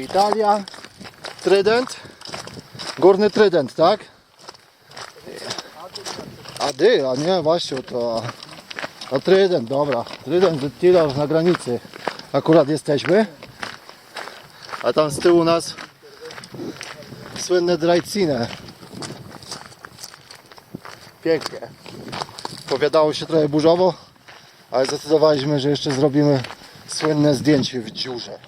Italia. Trident. Górny Trident, tak? Ady, a nie, właśnie to. A Trident, dobra. Trident Tiller na granicy. Akurat jesteśmy. A tam z tyłu nas słynne Drajcine. Pięknie. Powiadało się trochę burzowo, ale zdecydowaliśmy, że jeszcze zrobimy słynne zdjęcie w dziurze.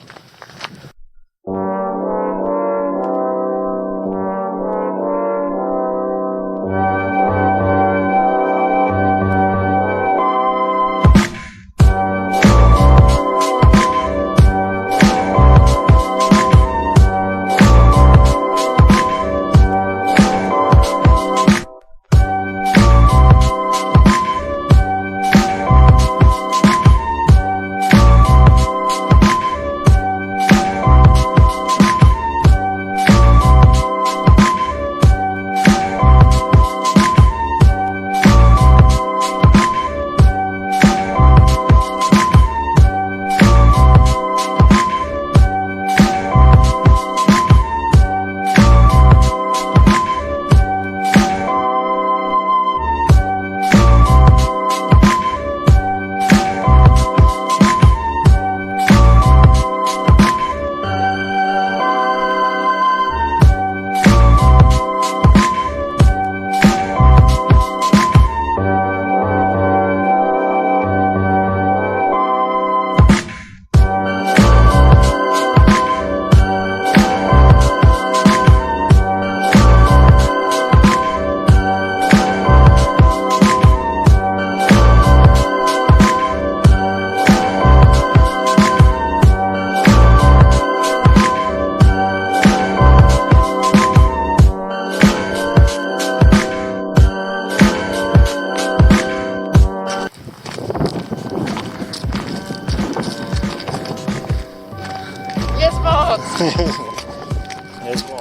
Moc!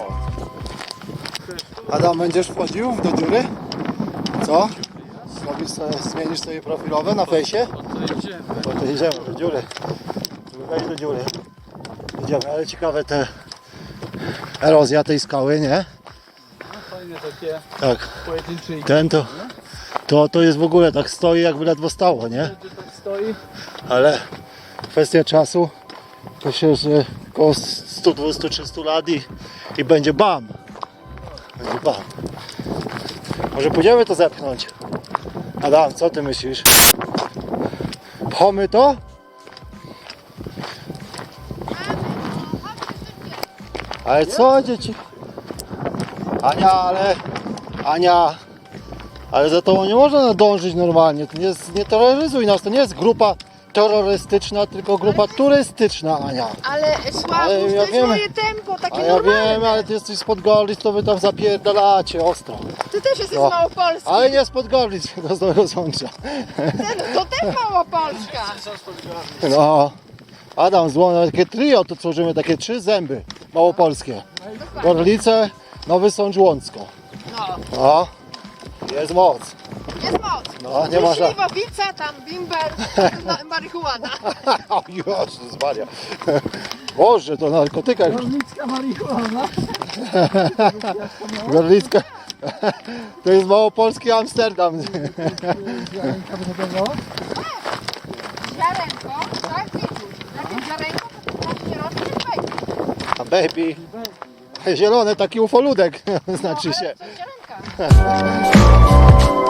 Adam, będziesz wchodził do dziury? Co? Zrobisz sobie, zmienisz sobie profilowe na fejsie? No to idziemy do dziury. Wejdź do dziury. Idziemy, ale ciekawe te erozja tej skały, nie? Fajne takie Tak. pojedyncze i Ten to, to, to jest w ogóle tak stoi jakby ledwo stało, nie? tak stoi. Ale kwestia czasu. To się, że około 100, 200, 300 lat i, i będzie bam. Będzie bam. Może pójdziemy to zepchnąć. Adam, co ty myślisz? Pchamy to? Ale co dzieci? Ania, ale... Ania... Ale za to nie można nadążyć normalnie. To nie, jest, nie terroryzuj nas. To nie jest grupa terrorystyczna, tylko grupa turystyczna, Ania. Ale Sławusz, Ale to ja jest wiem. moje tempo, takie A ja normalne. wiem, ale ty jesteś spod Gorlic, to wy tam zapierdalacie ostro. Ty też jesteś No. z Małopolski. Ale nie spod Gorlic, to z Rozłącza. Ten, to też Małopolska. No. Adam, zło, takie trio to tworzymy, takie trzy zęby małopolskie. Gorlice, Nowy Sącz, Łącko. No, No. Jest moc. jest moc. No, nie ma ża- Śliwowica, tam bimber, no, marihuana. O Jezus Maria. Boże, to narkotyka. Rolnicka marihuana. Gorlicka. To jest małopolski Amsterdam. Ziarenka wyhodowo. Ziarenko, tak widzisz. Jakie ziarenko, to tak nie rośnie. A baby. Zielony taki ufoludek znaczy się. No, ale to ziarenka.